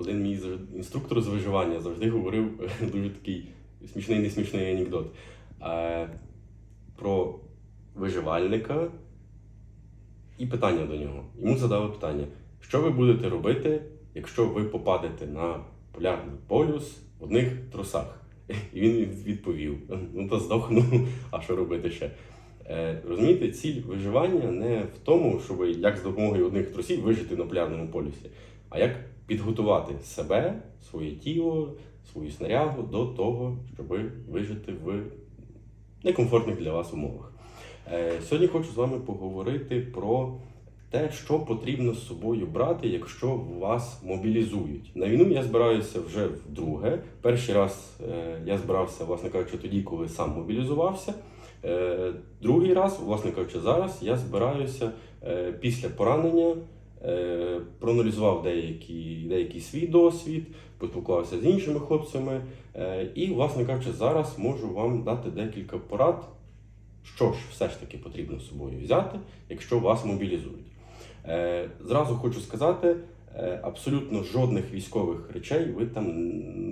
один мій інструктор з виживання завжди говорив дуже такий смішний, несмішний анекдот е, про виживальника і питання до нього. Йому задали питання: що ви будете робити, якщо ви попадете на полярний полюс в одних трусах? І він відповів: ну то здохну, а що робити ще? Е, розумієте, ціль виживання не в тому, щоб як з допомогою одних трусів вижити на полярному полюсі, а як підготувати себе, своє тіло, свою снарягу до того, щоб вижити в некомфортних для вас умовах. Е, Сьогодні хочу з вами поговорити про те, що потрібно з собою брати, якщо вас мобілізують. На війну я збираюся вже вдруге. Перший раз е, я збирався, власне кажучи, тоді, коли сам мобілізувався. Е, Другий раз, власне кажучи, зараз я збираюся після поранення, проаналізував деякий, деякий свій досвід, поспілкувався з іншими хлопцями. е, І, власне кажучи, зараз можу вам дати декілька порад, що ж все ж таки потрібно з собою взяти, якщо вас мобілізують. Е, Зразу хочу сказати, е, абсолютно жодних військових речей ви там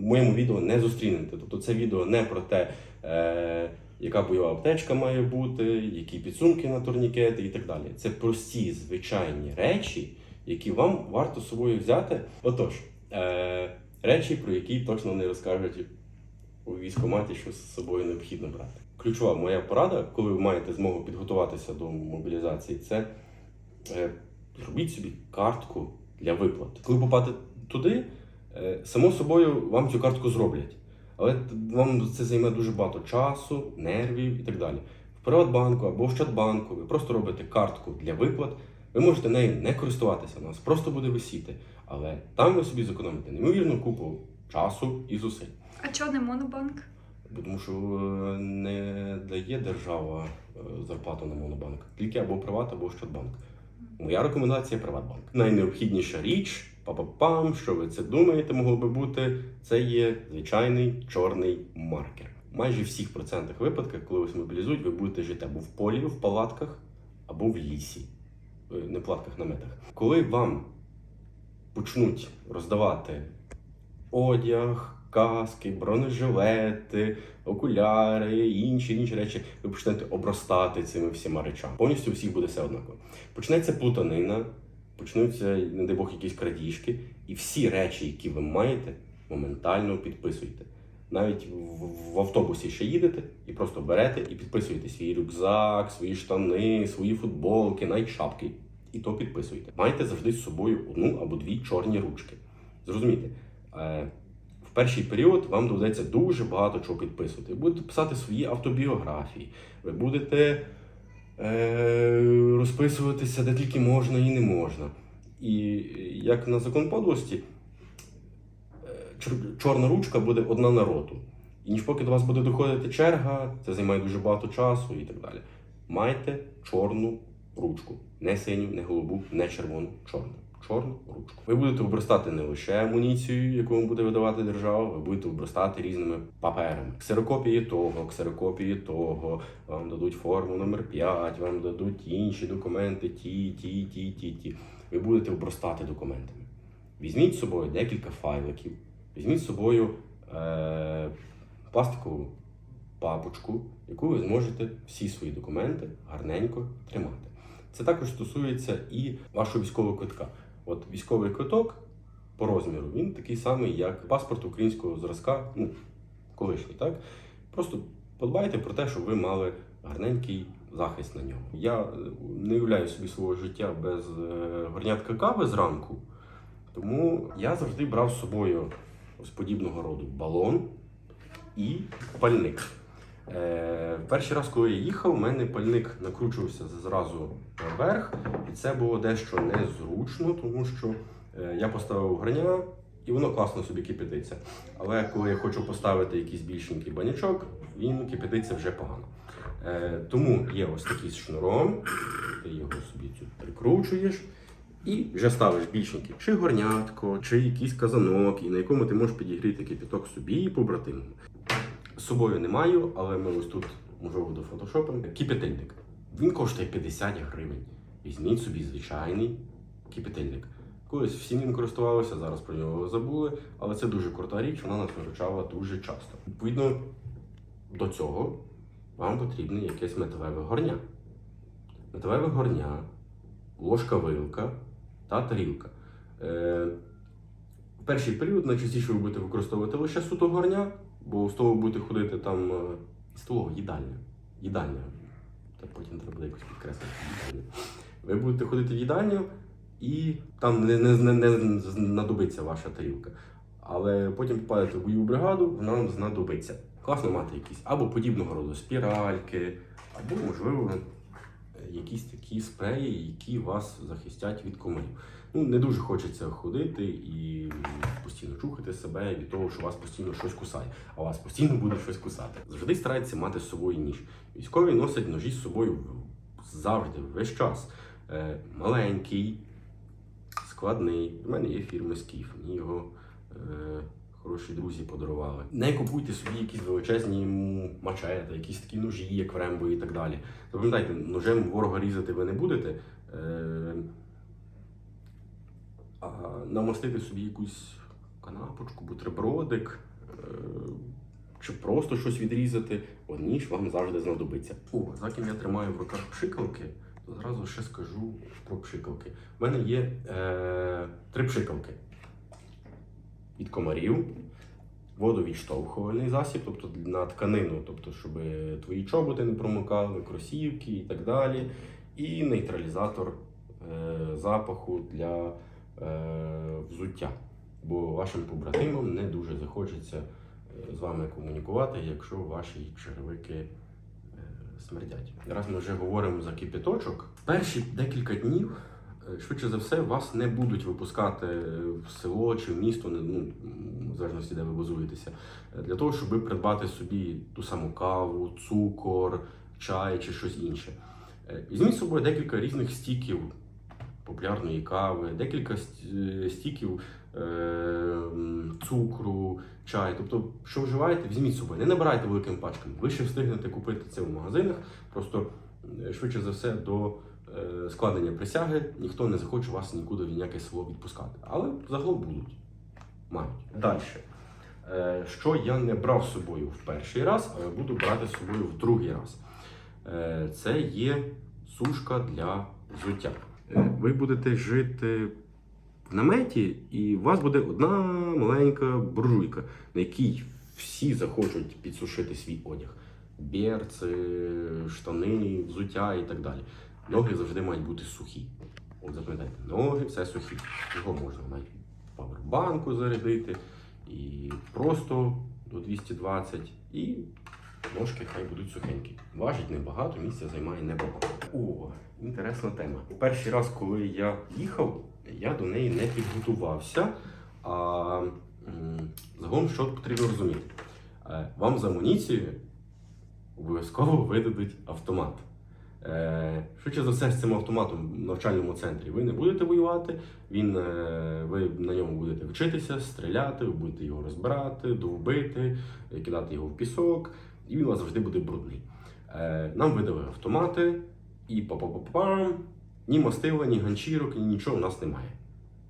в моєму відео не зустрінете. Тобто це відео не про те, е, яка бойова аптечка має бути, які підсумки на турнікети і так далі. Це прості звичайні речі, які вам варто з собою взяти. Отож, е, речі, про які точно не розкажуть у військкоматі, що з собою необхідно брати. Ключова моя порада, коли ви маєте змогу підготуватися до мобілізації, це е, зробіть собі картку для виплат. Коли попадете туди, е, само собою вам цю картку зроблять. Але вам це займе дуже багато часу, нервів і так далі. В Приватбанку або в Щадбанку ви просто робите картку для виплат. Ви можете нею не користуватися, вона у вас просто буде висіти. Але там ви собі зекономите неймовірну купу часу і зусиль. А чого не монобанк? Бо Тому що е, не дає держава е, зарплату на монобанк. Тільки або Приват, або Щадбанк. Моя рекомендація Приватбанк. Найнеобхідніша річ, па-па-пам, що ви це думаєте, могло би бути, це є звичайний чорний маркер. Майже в всіх процентах випадках, коли вас мобілізують, ви будете жити або в полі, в палатках, або в лісі, Е, не в палатках, наметах. Коли вам почнуть роздавати одяг, каски, бронежилети, окуляри, інші інші речі, ви почнете обростати цими всіма речами. Повністю у всіх буде все однаково. Почнеться плутанина, почнуться, не дай Бог, якісь крадіжки, і всі речі, які ви маєте, моментально підписуйте. Навіть в, автобусі ще їдете і просто берете і підписуєте свій рюкзак, свої штани, свої футболки, навіть шапки. І то підписуйте. Майте завжди з собою одну або дві чорні ручки. Зрозумійте, е, в перший період вам доведеться дуже багато чого підписувати. Ви будете писати свої автобіографії, ви будете розписуватися де тільки можна і не можна. І як на закон подлості, е, чорна ручка буде одна на роту. І ніж поки до вас буде доходити черга, це займає дуже багато часу і так далі. Майте чорну ручку. Не синю, не голубу, не червону, чорну. Чорну ручку. Ви будете обростати не лише амуніцією, яку вам буде видавати держава, ви будете обростати різними паперами. Ксерокопії того, ксерокопії того, вам дадуть форму номер 5, вам дадуть інші документи, ті, ті, ті, ті, ті. Ви будете обростати документами. Візьміть з собою декілька файликів, візьміть з собою е, пластикову папочку, яку ви зможете всі свої документи гарненько тримати. Це також стосується і вашого військового квитка. От військовий квиток по розміру він такий самий, як паспорт українського зразка, ну, колишній, так? Просто подбайте про те, щоб ви мали гарненький захист на ньому. Я е, не уявляю собі свого життя без е, горнятка кави зранку, тому я завжди брав з собою ось подібного роду балон і пальник. Е, перший раз, коли я їхав, у мене пальник накручувався зразу наверх, і це було дещо незручно, тому що е, я поставив граня і воно класно собі кипятиться. Але коли я хочу поставити якийсь більшенький банячок, він кипятиться вже погано. Е, тому є ось такий з шнуром, ти його собі тут прикручуєш. І вже ставиш більшенький чи горнятко, чи якийсь казанок, і на якому ти можеш підігріти кипяток собі і побратимам. З собою не маю, але ми ось тут можливо до фотошопимо. Кипятильник. Він коштує 50 гривень. Візьміть собі звичайний кипятильник. Колись всі ним користувалися, зараз про нього забули, але це дуже крута річ, вона нас виручала дуже часто. Відповідно до цього вам потрібне якесь металеве горня. Металеве горня, ложка вилка та тарілка. Е, в перший період найчастіше ви будете використовувати лише суто горня, бо в столу будете ходити там е, столова їдальня. Їдальня. Та потім треба буде якось підкреслити їдальня. Ви будете ходити в їдальню, і там не, не, не, не знадобиться ваша тарілка. Але потім попадете в бойову бригаду, вона вам знадобиться. Класно мати якісь або подібного роду спіральки, або, можливо, якісь такі спреї, які вас захистять від комарів. Ну, не дуже хочеться ходити і постійно чухати себе від того, що вас постійно щось кусає, а вас постійно буде щось кусати. Завжди старайтеся мати з собою ніж. Військові носять ножі з собою завжди, весь час. Е, маленький, складний. У мене є фірми Скіф. Мені його е, хороші друзі подарували. Не купуйте собі якісь величезні мачети, якісь такі ножі, як в Рембо і так далі. Запам'ятайте, ножем ворога різати ви не будете. Е, намастити собі якусь канапочку, бутербродик, е, чи просто щось відрізати, ніж вам завжди знадобиться. О, за ким я тримаю в руках пшикалки, то зразу ще скажу про пшикалки. У мене є е, три пшикалки від комарів, водовідштовхувальний засіб, тобто на тканину, тобто, щоб твої чоботи не промокали, кросівки і так далі. І нейтралізатор е, запаху для взуття. Бо вашим побратимам не дуже захочеться е, з вами комунікувати, якщо ваші черевики е, смердять. Раз ми вже говоримо за кипяточок, перші декілька днів. е, Швидше за все, вас не будуть випускати в село чи в місто, ну, в залежності, де ви базуєтеся, е, для того, щоб придбати собі ту саму каву, цукор, чай чи щось інше. Е, Візьміть з собою декілька різних стіків популярної кави, декілька е, стіків е, цукру, чай. Тобто, що вживаєте, візьміть з собою. Не набирайте великими пачками. Ви ще встигнете купити це в магазинах. Просто е, швидше за все до складення присяги ніхто не захоче вас нікуди в ніяке село відпускати. Але загалом будуть. Мають. Далі. Що я не брав з собою в перший раз, а буду брати з собою в другий раз. Це є сушка для взуття. Е, Ви будете жити в наметі, і у вас буде одна маленька буржуйка, на якій всі захочуть підсушити свій одяг. Берці, штани, взуття і так далі. Ноги завжди мають бути сухі. От запам'ятайте, ноги все сухі. Його можна навіть павербанку зарядити і просто до 220, і ножки хай будуть сухенькі. Важить небагато, місця займає небагато. О, інтересна тема. Перший раз, коли я їхав, я до неї не підготувався. А загалом, що потрібно розуміти? Е, Вам за амуніцію обов'язково видадуть автомат. Е, Швидше за все, з цим автоматом в навчальному центрі ви не будете воювати. Він, е, ви на ньому будете вчитися, стріляти, ви будете його розбирати, довбити, кидати його в пісок, і він у вас завжди буде брудний. Е, Нам видали автомати, і па-па-па-пам, ні мастила, ні ганчірок, ні нічого у нас немає.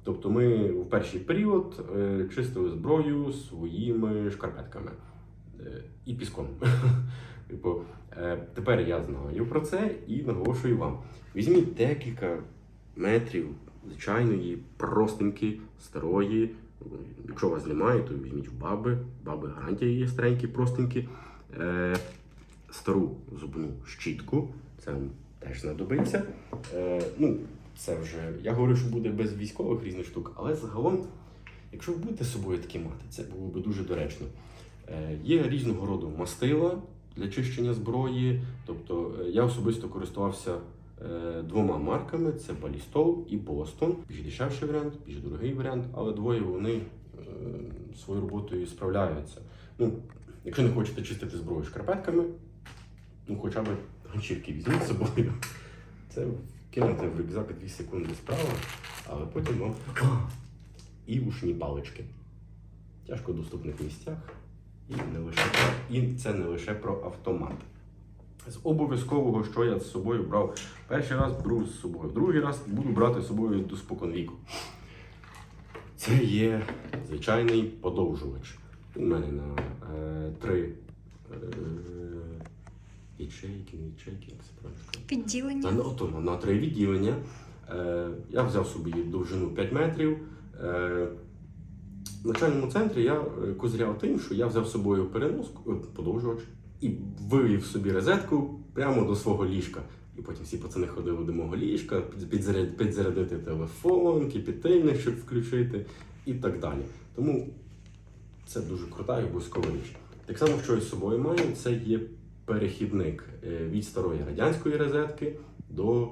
Тобто ми в перший період е, чистили зброю своїми шкарпетками е, і піском. Типу, тепер я знаю про це і наголошую вам. Візьміть декілька метрів звичайної, простенькі, старої. Якщо вас немає, то візьміть в баби. Баби гарантія є старенькі, простенькі. Е, стару зубну щітку. Це теж знадобиться. Е, ну, це вже я говорю, що буде без військових різних штук, але загалом, якщо ви будете з собою такі мати, це було би дуже доречно. Е, є різного роду мастила для чищення зброї. Тобто я особисто користувався двома марками: це Балістол і Бостон. Більш дешевший варіант, більш дорогий варіант, але двоє вони е, своєю роботою справляються. Ну, якщо не хочете чистити зброю шкарпетками, ну хоча б ганчірки візьміть з собою. Це кинути в рюкзак 2 секунди справа, але потім вам і ушні палички. Тяжко доступних місцях. І, не лише і це не лише про автомат. З обов'язкового, що я з собою брав перший раз, беру з собою другий раз буду брати з собою до споконвіку. Це є звичайний подовжувач. У мене на е, три е, ячейки, не ячейки, як це правильно сказати? Відділення. На, ото, на три відділення. Е, я взяв собі довжину 5 метрів. Е, в начальному центрі я е, козиряв тим, що я взяв з собою переноску, е, подовжувач, і вивів собі розетку прямо до свого ліжка. І потім всі пацани ходили до мого ліжка, підзарядити телефон, кипітильник, щоб включити, і так далі. Тому це дуже крута і обов'язкова річ. Так само, що я з собою маю, це є перехідник е, від старої радянської розетки до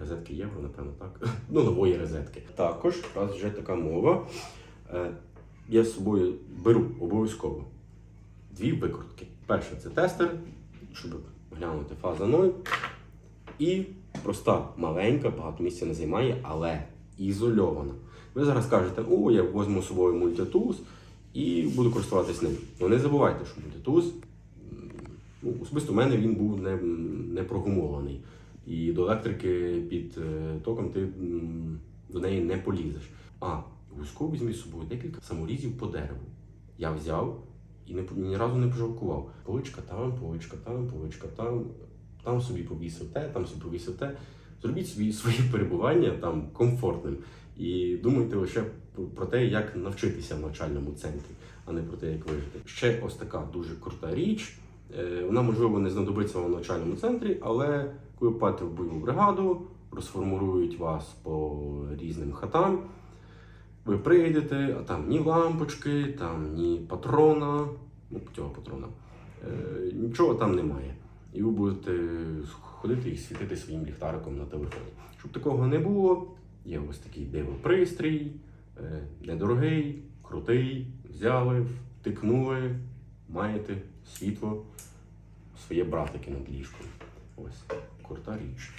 розетки євро, напевно, так. До нової розетки. Також, раз вже така мова, е, я з собою беру обов'язково дві викрутки. Перше це тестер, щоб глянути фаза 0. І проста, маленька, багато місця не займає, але ізольована. Ви зараз кажете, о, я візьму з собою мультитулс і буду користуватись ним. Ну не забувайте, що мультитулс, м, ну, особисто в мене він був не, не прогумований. І до електрики під е, током ти до неї не полізеш. А, обов'язково візьміть з собою декілька саморізів по дереву. Я взяв і не, ні разу не пожалкував. Поличка там, поличка там, поличка там, там собі повісив те, там собі повісив те. Зробіть собі своє перебування там комфортним. І думайте лише про те, як навчитися в навчальному центрі, а не про те, як вижити. Ще ось така дуже крута річ. Е, Вона, можливо, не знадобиться вам в навчальному центрі, але коли попадете в бойову бригаду, розформурують вас по різним хатам. Ви прийдете, а там ні лампочки, там ні патрона, ну, цього патрона, е, нічого там немає. І ви будете ходити і світити своїм ліхтариком на телефоні. Щоб такого не було, є ось такий диво-пристрій, е, недорогий, крутий, взяли, втикнули, маєте світло, своє братики над ліжком. Ось, крута річ.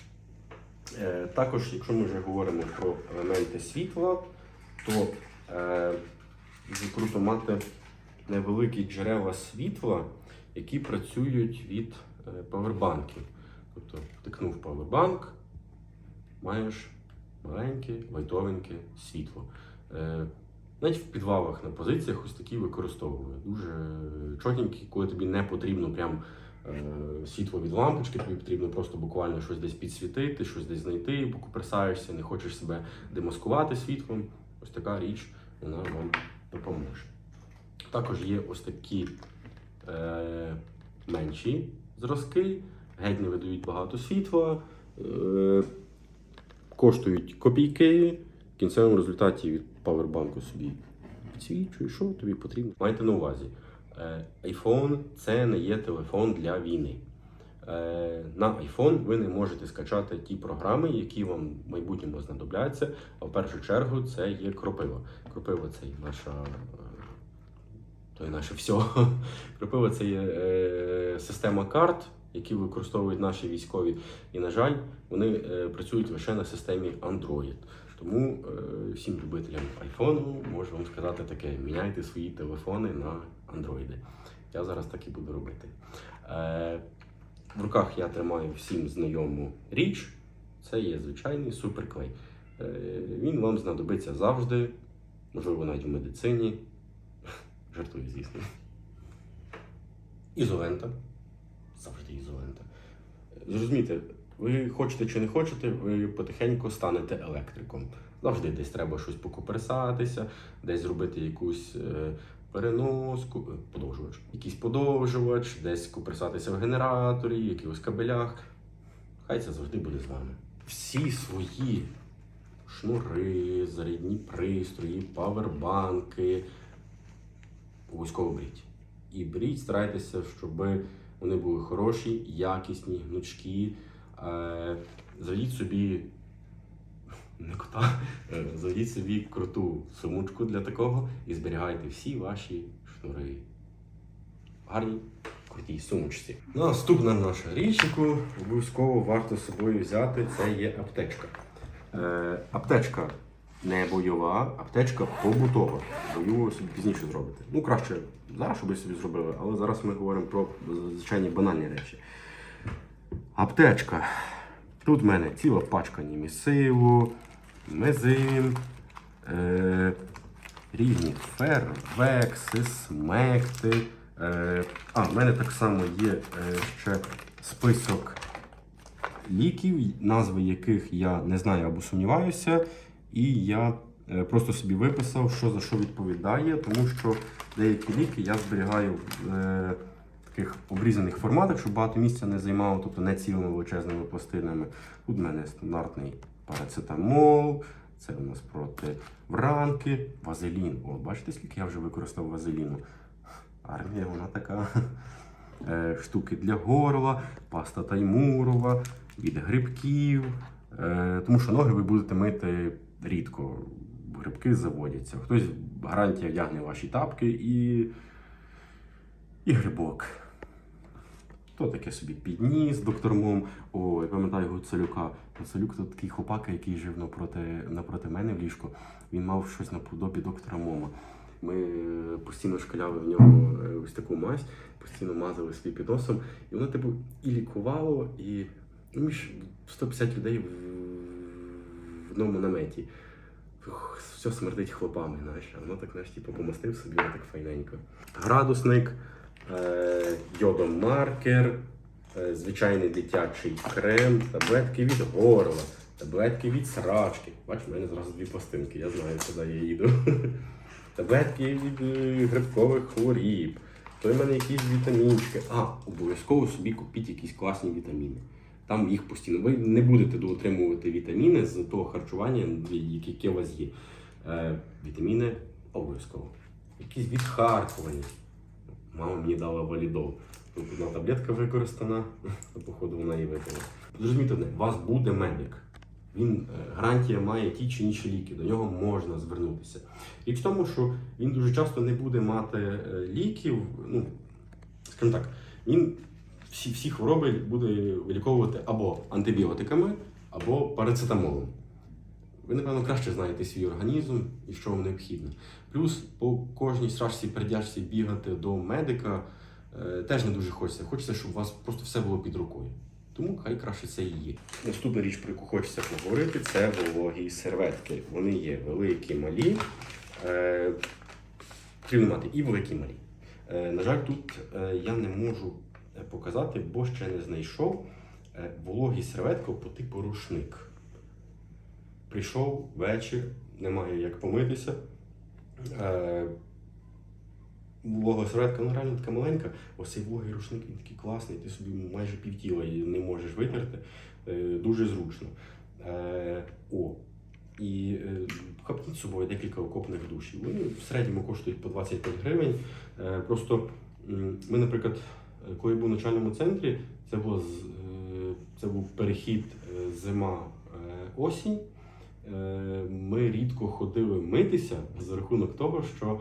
Е, також, якщо ми вже говоримо про елементи світла, то е, дуже круто мати невеликі джерела світла, які працюють від павербанків. Тобто втикнув павербанк, маєш маленьке, лайтовеньке світло. Е, навіть в підвалах на позиціях ось такі використовували. Дуже чотенькі, коли тобі не потрібно прям е, світло від лампочки, тобі потрібно просто буквально щось десь підсвітити, щось десь знайти, бо куперсаєшся, не хочеш себе демаскувати світлом. Ось така річ вона вам допоможе. Також є ось такі е, менші зразки, геть не видають багато світла, е, коштують копійки. В кінцевому результаті від павербанку собі підсвічуєш, що тобі потрібно. Майте на увазі, е, iPhone це не є телефон для війни. Е, На iPhone ви не можете скачати ті програми, які вам в майбутньому знадобляться. А в першу чергу це є кропива. Кропива це є наша. е, То є наше все. Кропива це є система карт, які використовують наші військові. І, на жаль, вони е, працюють лише на системі Android. Тому е, всім любителям айфону можу вам сказати таке: міняйте свої телефони на андроїди. Я зараз так і буду робити. Е, в руках я тримаю всім знайому річ. Це є звичайний суперклей. Він вам знадобиться завжди, можливо, навіть в медицині. Жартую, звісно. Ізолента. Завжди ізолента. Зрозумійте, ви хочете чи не хочете, ви потихеньку станете електриком. Завжди десь треба щось покуперсатися, десь зробити якусь е, переноску, е, подовжувач, якийсь подовжувач, десь куперсатися в генераторі, якихось кабелях. Хай це завжди буде з вами. Всі свої шнури, зарядні пристрої, павербанки обов'язково беріть. І беріть, старайтеся, щоб вони були хороші, якісні, гнучкі. Е, Заведіть собі не кота, е, заведіть собі круту сумочку для такого і зберігайте всі ваші шнури. Гарні, крутій сумочці. Наступна наша річ, яку обов'язково варто з собою взяти, це є аптечка. Е, аптечка не бойова, аптечка побутова. Бойову собі пізніше зробите. Ну, краще зараз, щоб ви собі зробили, але зараз ми говоримо про звичайні банальні речі. Аптечка. Тут в мене ціла пачка німісиву, мезим, Е, різні фервекси, смекти. Е, а, в мене так само є е, ще список ліків, назви яких я не знаю або сумніваюся. І я е, просто собі виписав, що за що відповідає, тому що деякі ліки я зберігаю в е, таких обрізаних форматах, щоб багато місця не займало, тобто не цілими величезними пластинами. Тут в мене стандартний парацетамол, це у нас проти вранки, вазелін. О, бачите, скільки я вже використав вазеліну? Армія, вона така. Е, Штуки для горла, паста таймурова, від грибків. Тому що ноги ви будете мити рідко. Грибки заводяться. Хтось гарантія вдягне ваші тапки і, і грибок. То таке собі підніс доктормом. О, я пам'ятаю Гуцалюка. Гуцалюк це такий хлопака, який жив напроти, напроти мене в ліжку. Він мав щось наподобі доктора Мома. Ми е, постійно шкаляли в нього е, ось таку мазь, постійно мазали собі під носом. І воно типу і лікувало, і ну, між 150 людей в, одному наметі. Ух, Все смердить хлопами, знаєш, воно так, знаєш, типу, помастив собі так файненько. Градусник, е, йодомаркер, е, звичайний дитячий крем, таблетки від горла, таблетки від срачки. Бачиш, в мене зразу дві пластинки, я знаю, куди я їду. Таблетки від е, грибкових хворіб. То в мене якісь вітамінчики. А, обов'язково собі купіть якісь класні вітаміни. Там їх постійно. Ви не будете доотримувати вітаміни з того харчування, яке у вас є. Е, вітаміни обов'язково. Якісь відхаркування. Мама мені дала валідол. Тут одна таблетка використана, походу вона її випила. Зрозумійте у вас буде медик. Він е, гарантія має ті чи інші ліки, до нього можна звернутися. Річ в тому, що він дуже часто не буде мати е, ліків. Ну, скажімо так, він всі, всі хвороби буде виліковувати або антибіотиками, або парацетамолом. Ви, напевно, краще знаєте свій організм і що вам необхідно. Плюс по кожній страшці передяжці бігати до медика е, теж не дуже хочеться. Хочеться, щоб у вас просто все було під рукою. Тому хай краще це і є. Наступна річ, про яку хочеться поговорити, це вологі серветки. Вони є великі, малі. Е, потрібно мати і великі, і малі. Е, на жаль, тут е, я не можу показати, бо ще не знайшов е, вологі серветки по типу рушник. Прийшов вечір, немає як помитися. Е, Волога серветка, ну реально така маленька. Ось цей вологий рушник він такий класний, ти собі майже півтіла її не можеш витерти. Е, дуже зручно. Е, о, і е, хапніть з собою декілька окопних душів. Вони в середньому коштують по 25 гривень. Е, просто ми, наприклад, е, коли був в начальному центрі, це, було, е, це був перехід е, зима-осінь. Е, Ми рідко ходили митися за рахунок того, що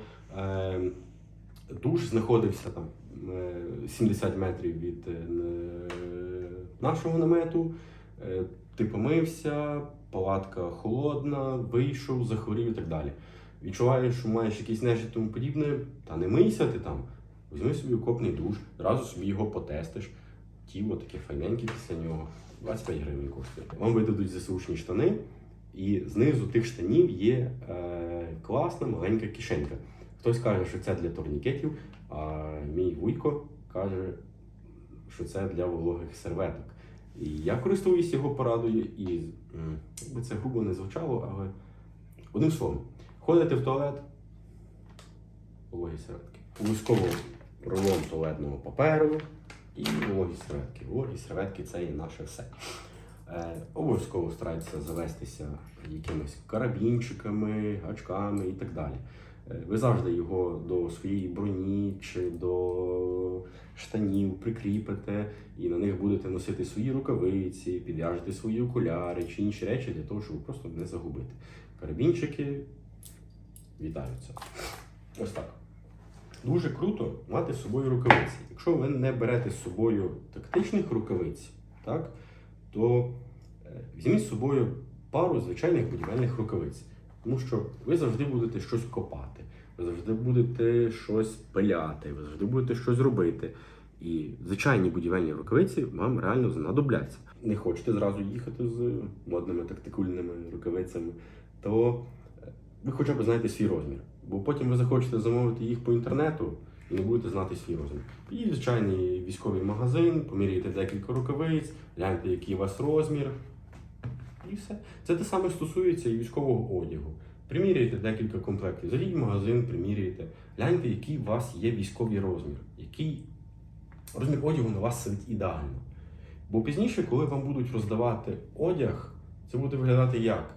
душ знаходився там е, 70 метрів від нашого намету. Ти помився, палатка холодна, вийшов, захворів і так далі. Відчуваєш, що маєш якийсь нежить тому подібне, та не мийся ти там. Візьми собі окопний душ, одразу собі його потестиш. Тіло таке файненьке після нього. 25 гривень коштує. Вам видадуть ЗСУшні штани, і знизу тих штанів є е, класна маленька кишенька. Хтось каже, що це для турнікетів, а мій вуйко каже, що це для вологих серветок. І я користуюсь його порадою, і якби це грубо не звучало, але одним словом, ходите в туалет, вологі серветки. Обов'язково рулон туалетного паперу і вологі серветки. Вологі серветки це і наше все. Е, обов'язково старайтеся завестися якимись карабінчиками, гачками і так далі. Е, Ви завжди його до своєї броні чи до штанів прикріпите, і на них будете носити свої рукавиці, підв'яжете свої окуляри чи інші речі для того, щоб просто не загубити. Карабінчики вітаються. Ось так. Дуже круто мати з собою рукавиці. Якщо ви не берете з собою тактичних рукавиць, так, то е, візьміть з собою пару звичайних будівельних рукавиць. Тому що ви завжди будете щось копати, ви завжди будете щось пиляти, ви завжди будете щось робити. І звичайні будівельні рукавиці вам реально знадобляться. Не хочете зразу їхати з модними тактикульними рукавицями, то е, ви хоча б знаєте свій розмір. Бо потім ви захочете замовити їх по інтернету і не будете знати свій розмір. Підіть в звичайний військовий магазин, поміряйте декілька рукавиць, гляньте, який у вас розмір. І все. Це те саме стосується і військового одягу. Приміряйте декілька комплектів. Зайдіть в магазин, приміряйте, гляньте, який у вас є військовий розмір, який розмір одягу на вас сидить ідеально. Бо пізніше, коли вам будуть роздавати одяг, це буде виглядати як?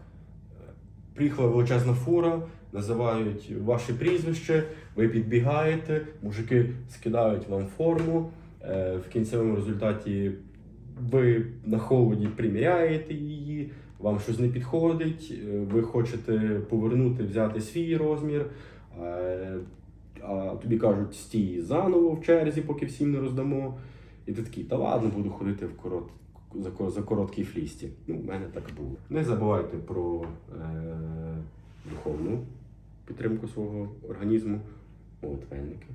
Е, Приїхала величезна фура, називають ваше прізвище, ви підбігаєте, мужики скидають вам форму. е, В кінцевому результаті ви на холоді приміряєте її, вам щось не підходить, е, ви хочете повернути, взяти свій розмір. е, А тобі кажуть, стій заново в черзі, поки всім не роздамо. І ти такий, та ладно, буду ходити в корот, за, за короткій флісті. Ну, в мене так було. Не забувайте про е, духовну підтримку свого організму, молитвенники.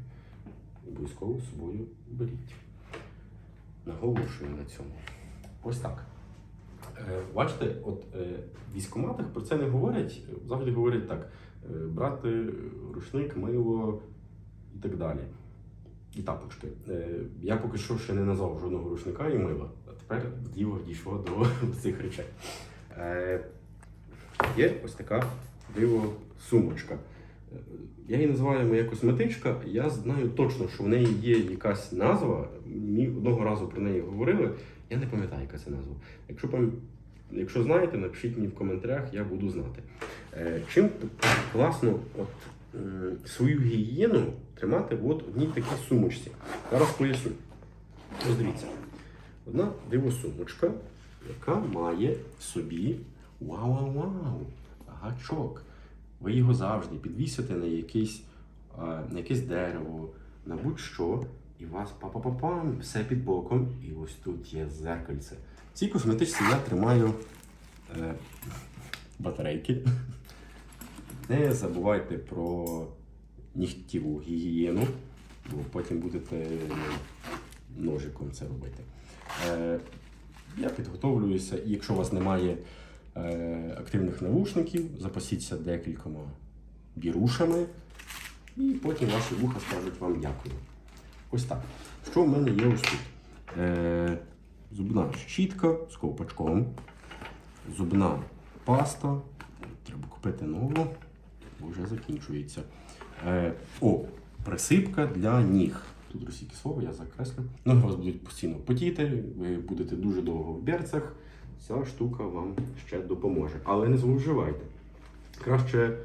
Обов'язково з собою беріть. Наголошую на цьому. Ось так. Е, бачите, от е, в військкоматах про це не говорять, завжди говорять так: е, брати рушник, мило і так далі. І тапочки. Я поки що ще не назвав жодного рушника і мила. А тепер діло дійшло до цих речей. Є ось така диво сумочка. Я її називаю моя косметичка. Я знаю точно, що в неї є якась назва. Мені одного разу про неї говорили. Я не пам'ятаю, яка це назва. Якщо пам- Якщо знаєте, напишіть мені в коментарях, я буду знати. Е, чим класно от, свою гігієну тримати в одній такій сумочці. Зараз поясню. Ось дивіться. Одна дивосумочка, яка має в собі вау-вау-вау, гачок. Ви його завжди підвісите на якесь, на якесь дерево, на будь-що, і у вас па-па-па-пам, все під боком, і ось тут є зеркальце. В цій косметичці я тримаю е, батарейки. Не забувайте про нігтєву гігієну, бо потім будете ножиком це робити. Е, я підготовлююся, і якщо у вас немає активних навушників, запасіться декількома бірушами, і потім ваші вуха скажуть вам дякую. Ось так. Що в мене є ось тут? Е, зубна щітка з ковпачком, зубна паста. Треба купити нову, бо вже закінчується. Е, о, присипка для ніг. Тут російське слово, я закреслю. Ноги у вас будуть постійно потіти, ви будете дуже довго в берцях. Ця штука вам ще допоможе. Але не зловживайте. Краще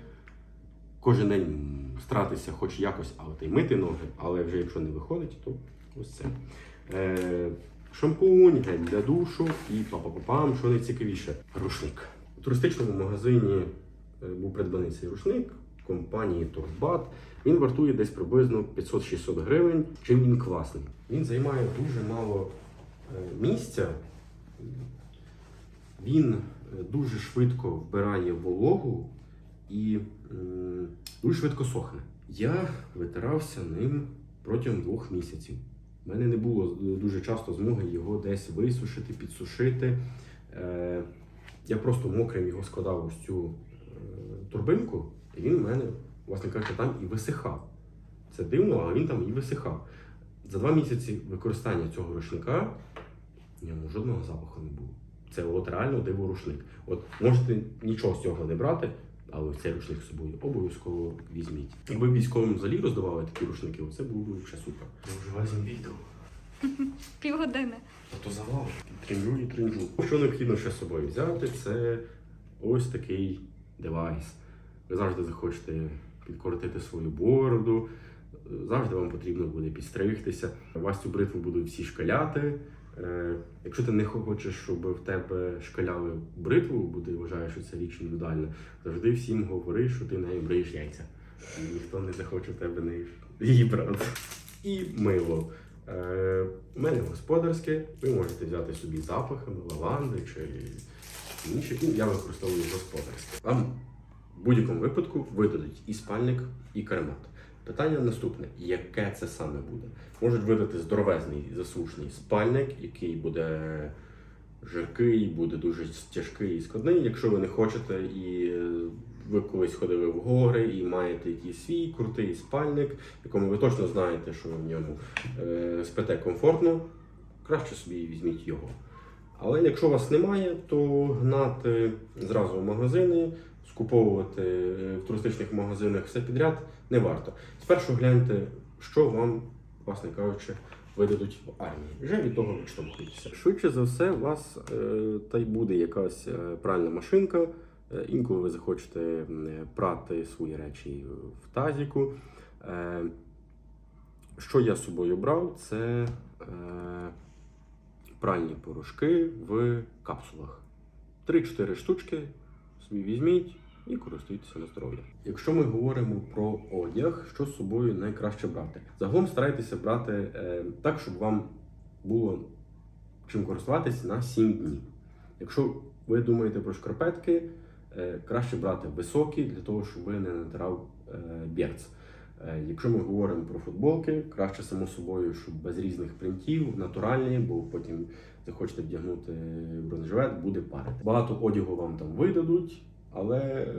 кожен день старатися хоч якось, але та й мити ноги, але вже якщо не виходить, то ось це. Е, шампунь, гель для душу і па-па-па-пам, що найцікавіше, рушник. У туристичному магазині е, був придбаний цей рушник компанії Торбат. Він вартує десь приблизно 500-600 гривень. Чим він класний? Він займає дуже мало е, місця. Він е, дуже швидко вбирає вологу і дуже швидко сохне. Я витирався ним протягом двох місяців. У мене не було дуже часто змоги його десь висушити, підсушити. Е, я просто мокрим його складав ось цю е, турбинку, і він у мене, власне кажучи, там і висихав. Це дивно, але він там і висихав. За два місяці використання цього рушника в ньому жодного запаху не було. Це от реально диво рушник. От можете нічого з цього не брати, але цей рушник з собою обов'язково візьміть. Якби в військовому залі роздавали такі рушники, це було б ще супер. Я вже вазім відео. Півгодини. А то завал. Тринжу і тринжу. Що необхідно ще з собою взяти, це ось такий девайс. Ви завжди захочете підкоротити свою бороду, завжди вам потрібно буде підстригтися. Вас цю бритву будуть всі шкаляти. Е, Якщо ти не хочеш, щоб в тебе шкаляли бритву, бо ти вважаєш, що це річ індивідуальна, завжди всім говори, що ти нею бриєш яйця. І ніхто не захоче в тебе неї її брати. І мило. Е, у мене господарське, ви можете взяти собі запахами, лаванди чи інші. Я використовую господарське. Вам в будь-якому випадку видадуть і спальник, і каремат. Питання наступне: яке це саме буде? Можуть видати здоровезний засушний спальник, який буде жаркий, буде дуже тяжкий і складний. Якщо ви не хочете і ви колись ходили в гори і маєте якийсь свій крутий спальник, якому ви точно знаєте, що в ньому е, спите комфортно, краще собі візьміть його. Але якщо вас немає, то гнати зразу в магазини, скуповувати е, в туристичних магазинах все підряд не варто. Спершу гляньте, що вам, власне кажучи, видадуть в армії. Вже від того відштовхуйтеся. Швидше за все, у вас е, та й буде якась е, пральна машинка. Інколи ви захочете прати свої речі в тазіку. Що я з собою брав, це пральні порошки в капсулах. 3-4 штучки собі візьміть і користуйтеся на здоров'я. Якщо ми говоримо про одяг, що з собою найкраще брати? Загалом старайтеся брати е, так, щоб вам було чим користуватись на 7 днів. Якщо ви думаєте про шкарпетки, е, краще брати високі для того, щоб ви не натирав е, берц. Е, Якщо ми говоримо про футболки, краще само собою, щоб без різних принтів, натуральні, бо потім захочете вдягнути бронежилет, буде парити. Багато одягу вам там видадуть, але е,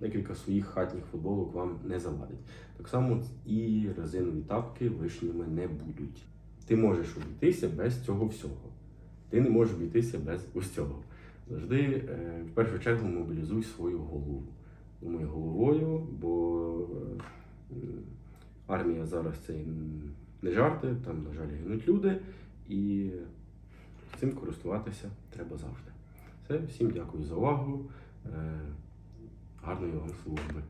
декілька своїх хатніх футболок вам не завадить. Так само і резинові тапки лишніми не будуть. Ти можеш обійтися без цього всього. Ти не можеш обійтися без усього. Завжди е, в першу чергу мобілізуй свою голову. Думай головою, бо е, армія зараз це не жарти, там, на жаль, гинуть люди, і цим користуватися треба завжди. Все, всім дякую за увагу. Е, Гарної вам служби.